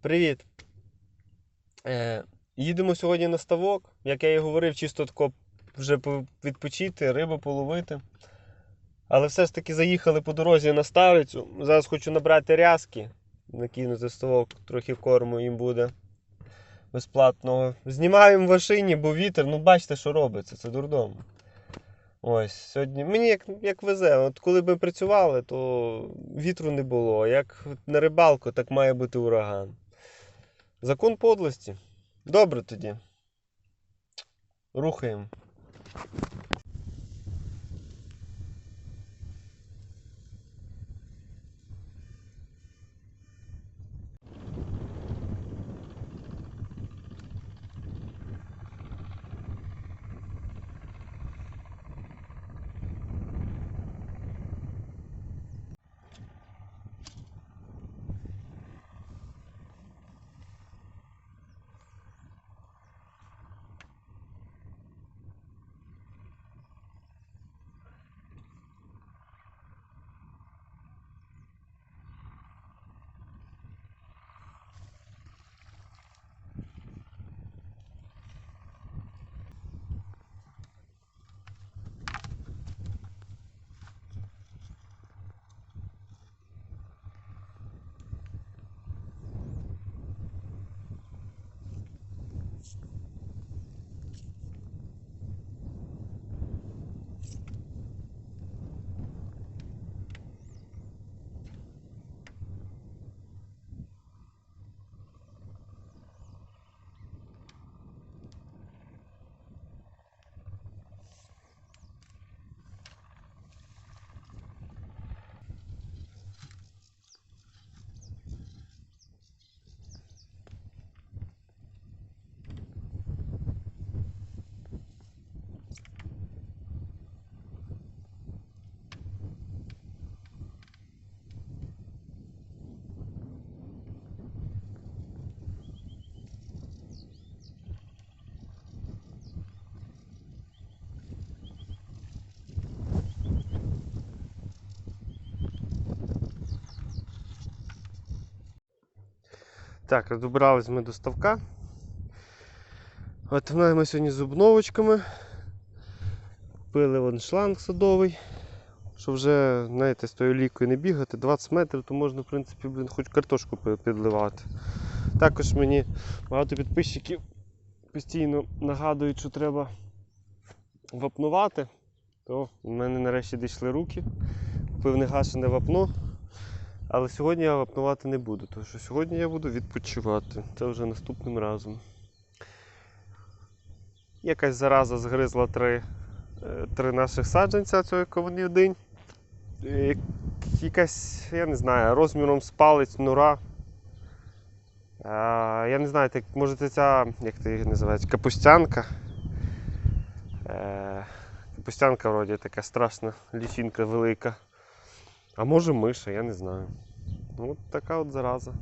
Привіт. Е, їдемо сьогодні на ставок, як я і говорив, чисто тако вже відпочити, рибу половити. Але все ж таки заїхали по дорозі на ставицю. Зараз хочу набрати рязки, накинути ставок, трохи корму їм буде безплатного. Знімаємо в машині, бо вітер, ну бачите, що робиться, це дурдом. Ось, сьогодні. Мені як, як везе. От коли ми працювали, то вітру не було. Як на рибалку, так має бути ураган. Закон подлості. Добре тоді. Рухаємо. Так, добрались ми до ставка. От ми сьогодні з обновочками. Вон шланг садовий. Щоб вже, знаєте, з тою лікою не бігати, 20 метрів, то можна, в принципі, блін, хоч картошку підливати. Також мені багато підписчиків постійно нагадують, що треба вапнувати. То в мене нарешті дійшли руки. Купив негашене вапно. Але сьогодні я вапнувати не буду, тому що сьогодні я буду відпочивати. Це вже наступним разом. Якась зараза згризла три, е, три наших саджанця цього кавунів день. Е, Якась, я не знаю, розміром з палець нура. А, я не знаю, так, може це ця, як ти її називаєш, капустянка. Е, капустянка вроді така страшна, лічинка велика. А може миша, я не знаю. Ну, От така от зараза.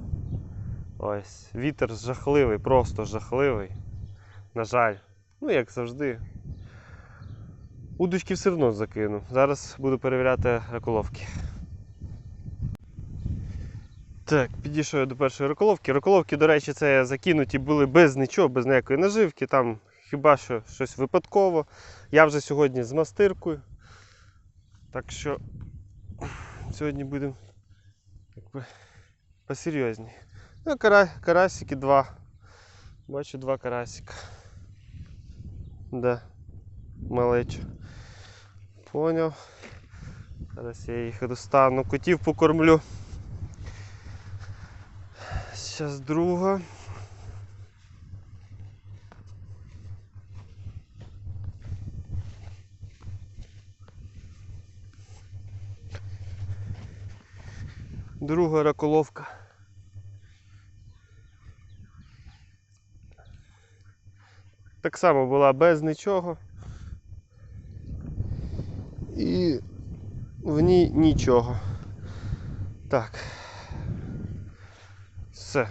Ось. Вітер жахливий, просто жахливий. На жаль. Ну, як завжди. Удочки все одно закину. Зараз буду перевіряти раколовки. Так, підійшов я до першої раколовки. Раколовки, до речі, це закинуті були без нічого, без ніякої наживки. Там хіба що щось випадково. Я вже сьогодні з мастиркою. Так що сьогодні будемо якби посерйозні. Ну, кара... карасики два. Бачу два карасика. Да. Малечо. Поняв. Зараз я їх достану. Котів покормлю. Зараз друга. Друга раколовка. Так само була без нічого. І в ній нічого. Так. Все.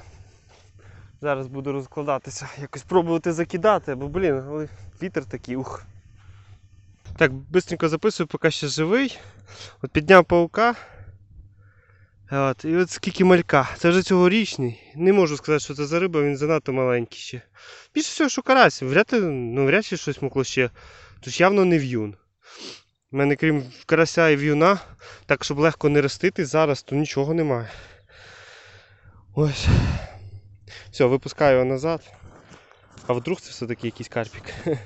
Зараз буду розкладатися, якось пробувати закидати, бо, блін, але вітер такий, ух. Так, швидко записую, поки ще живий. От підняв паука. От, і от скільки малька. Це вже цьогорічний. Не можу сказати, що це за риба, він занадто маленький ще. Більше всього, що карась. Вряд ли, ну, вряд чи щось могло ще. Тож явно не в'юн. У мене крім карася і в'юна, так щоб легко не ростити, зараз то нічого немає. Ось. Все, випускаю його назад. А вдруг це все-таки якийсь карпік.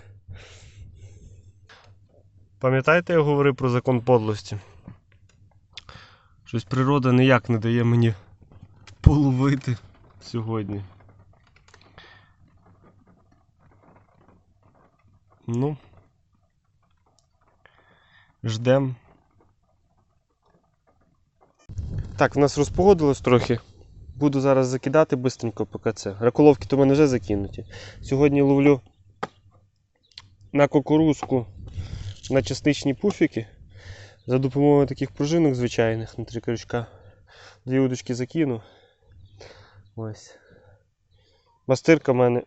Пам'ятаєте, я говорив про закон подлості? Щось природа ніяк не дає мені половити сьогодні. Ну. Ждем. Так, в нас розпогодилось трохи. Буду зараз закидати бистренько поки це. Раколовки то в мене вже закинуті. Сьогодні ловлю на кукурузку на часничні пуфіки. За допомогою таких пружинок звичайних на три крючка. Дві удочки закину. Ось. Мастирка в мене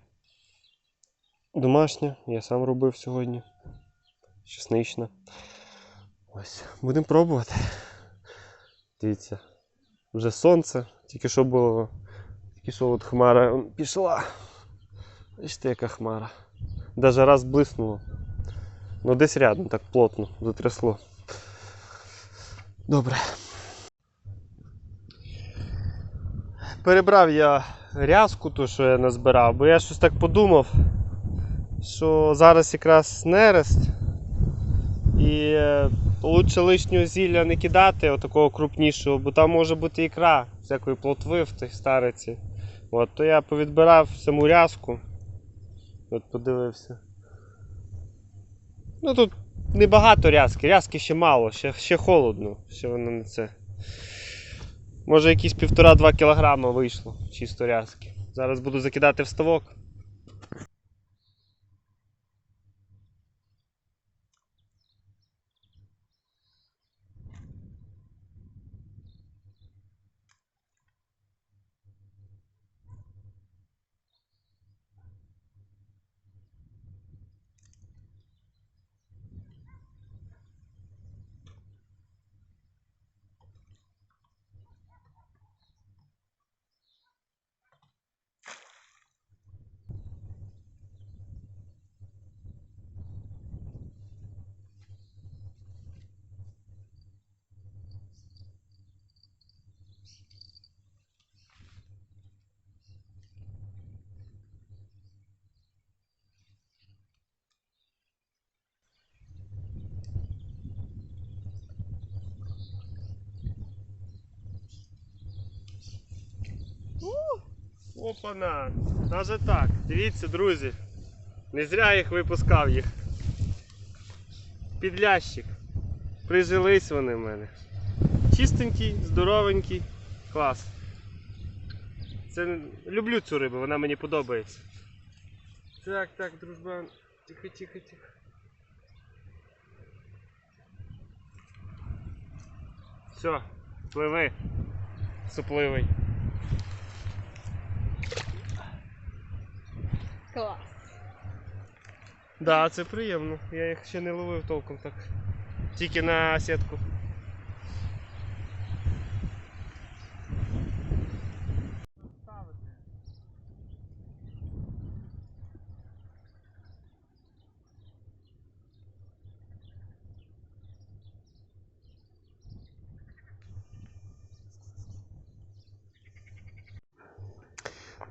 домашня, я сам робив сьогодні. Часнична. Ось. Будемо пробувати. Дивіться. Вже сонце, тільки що було. Тільки що от хмара пішла. Бачите, яка хмара. Даже раз блиснуло. Ну десь рядом, так плотно, затрясло. Добре. Перебрав я рязку, ту, що я назбирав, бо я щось так подумав, що зараз якраз нерест. І е, лучше лишнього зілля не кидати, отакого крупнішого, бо там може бути ікра всякої плотви в тій стариці. От, то я повідбирав саму рязку. От подивився. Ну тут небагато рязки, рязки ще мало, ще, ще холодно, ще воно не це. Може якісь півтора-два кілограма вийшло чисто рязки. Зараз буду закидати в ставок. Опана! Даже так. Дивіться, друзі. Не зря їх випускав їх. Підлящик. Прижились вони в мене. Чистенький, здоровенький. Клас. Це люблю цю рибу, вона мені подобається. Так, так, дружбан. Тихо, тихо, тихо. Все, пливи. Супливий. Клас. Да, це приємно. Я їх ще не ловив толком так. Тільки на сітку.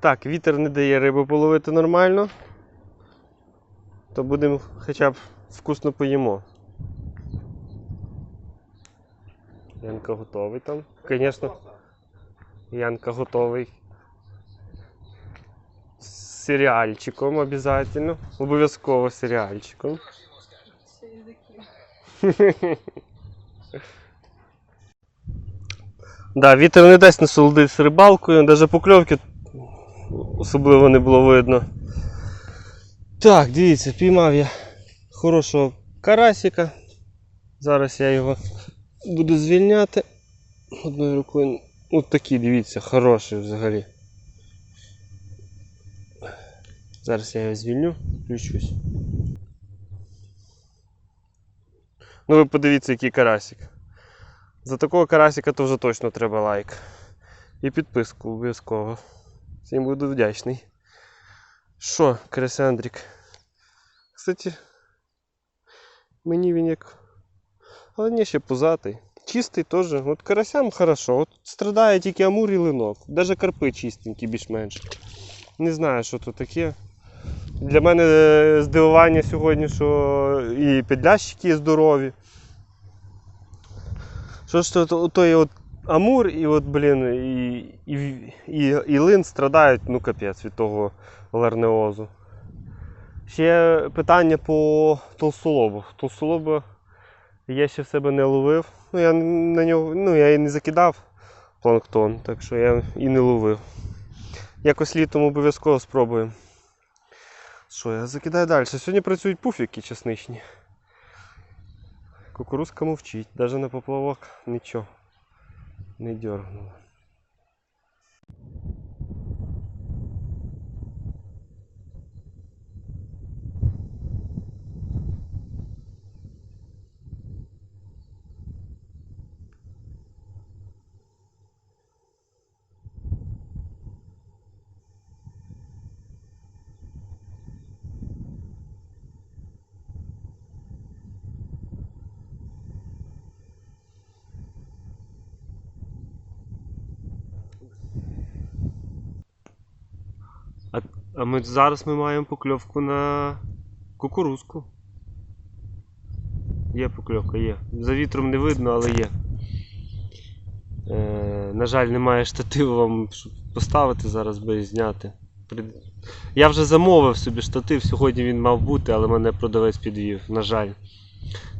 Так, вітер не дає рибу половити нормально то будемо хоча б вкусно поїмо. Янка готовий там. Звісно, Янка готовий. З серіальчиком обов'язково. Обов'язково серіальчиком. Да, вітер не дасть насолодитися рибалкою, навіть покльовки особливо не було видно. Так, дивіться, піймав я хорошого карасика. Зараз я його буду звільняти одною рукою. Ось такий, дивіться, хороший взагалі. Зараз я його звільню, включусь. Ну ви подивіться, який карасик. За такого карасика то вже точно треба лайк. І підписку обов'язково. Всім буду вдячний. Що, Кресендрік? Кстати, мені він як. Але ні, ще пузатий. Чистий теж. От карасям хорошо. От страдає тільки амур і линок. Даже карпи чистенькі більш-менш. Не знаю, що тут таке. Для мене е, здивування сьогодні, що і підлящики здорові. Що ж то, той от амур і от, блін, і, і, і, і лин страдають, ну капець від того ларнеозу. Ще питання по толстолобу. Толстолоба я ще в себе не ловив. Ну, я на нього, ну, я і не закидав планктон, так що я і не ловив. Якось літом обов'язково спробуємо. Що, я закидаю далі. Сьогодні працюють пуфіки чесничні. Кукурузка мовчить, навіть на поплавок нічого не дергнула. А, а ми зараз ми маємо покльовку на кукурузку. Є покльовка, є. За вітром не видно, але є. Е, на жаль, немає штативу вам щоб поставити зараз би зняти. Я вже замовив собі штатив, сьогодні він мав бути, але мене продавець підвів, на жаль.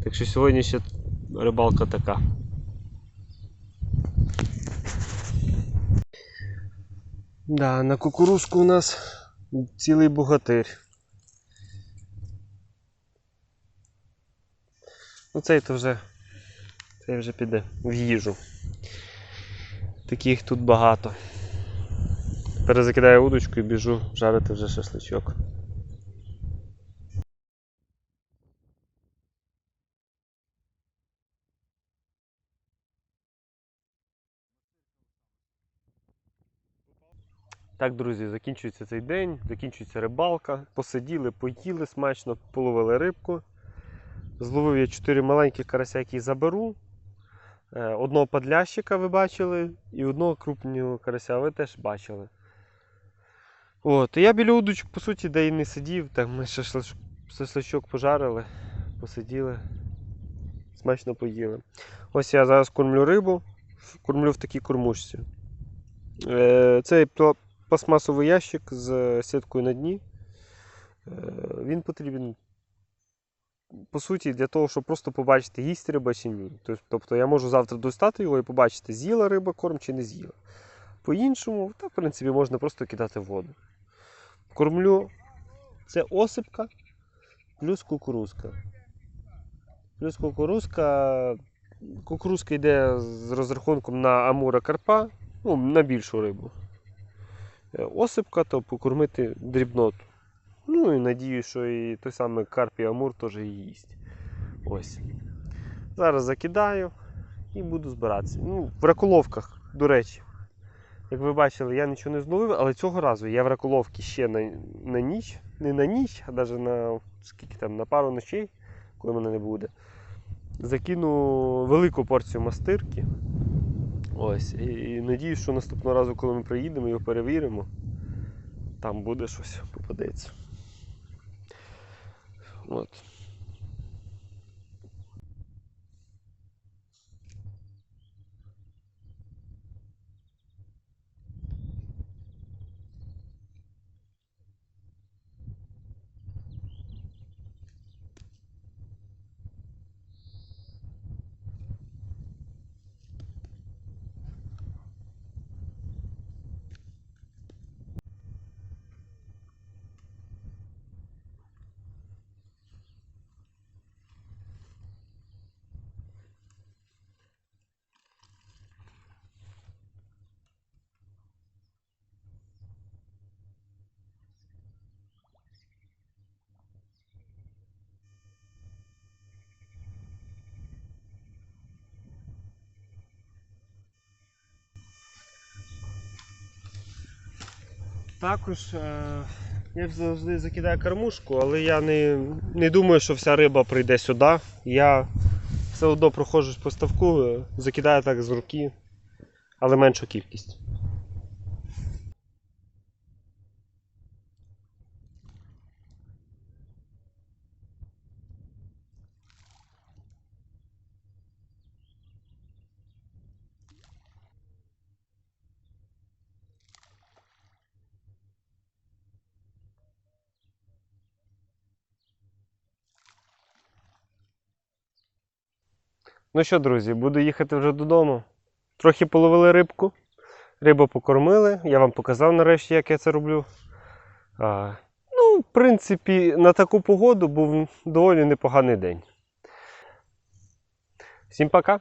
Так що сьогодні ще рибалка така. Да, на кукурузку у нас цілий богатир. Ну цей то вже. Цей вже піде в їжу. Таких тут багато. Перезакидаю удочку і біжу жарити вже шашличок. Так, друзі, закінчується цей день, закінчується рибалка. Посиділи, поїли смачно, половили рибку. Зловив я 4 маленьких карася, які заберу. Е, Одного подлящика ви бачили, і одного крупного карася ви теж бачили. От, я біля удочок, по суті, де і не сидів. Так ми шашлич- шашличок пожарили, посиділи, смачно поїли. Ось я зараз кормлю рибу, кормлю в такій кормушці. Е, Це пла- пластмасовий ящик з сіткою на дні. Е, Він потрібен, по суті, для того, щоб просто побачити, їсть риба чи ні. Тобто я можу завтра достати його і побачити, з'їла риба корм чи не з'їла. По-іншому, та, в принципі, можна просто кидати в воду. Кормлю це осипка плюс кукурузка. Плюс кукурузка. Кукурузка йде з розрахунком на амура карпа, ну, на більшу рибу. Е, Осипка, то покормити дрібноту. Ну і надію, що і той самий карп і амур теж їсть. Ось. Зараз закидаю і буду збиратися. Ну, в раколовках, до речі. Як ви бачили, я нічого не зловив, але цього разу я в раколовці ще на, на ніч, не на ніч, а навіть на скільки там, на пару ночей, коли мене не буде. Закину велику порцію мастирки. Ось. І, і надіюсь, що наступного разу, коли ми приїдемо, його перевіримо, там буде щось попадеться. От. Також е, я завжди закидаю кормушку, але я не, не думаю, що вся риба прийде сюди. Я все одно проходжу по ставку, закидаю так з руки, але меншу кількість. Ну що, друзі, буду їхати вже додому. Трохи половили рибку, рибу покормили. Я вам показав нарешті, як я це роблю. А, ну, в принципі, на таку погоду був доволі непоганий день. Всім пока!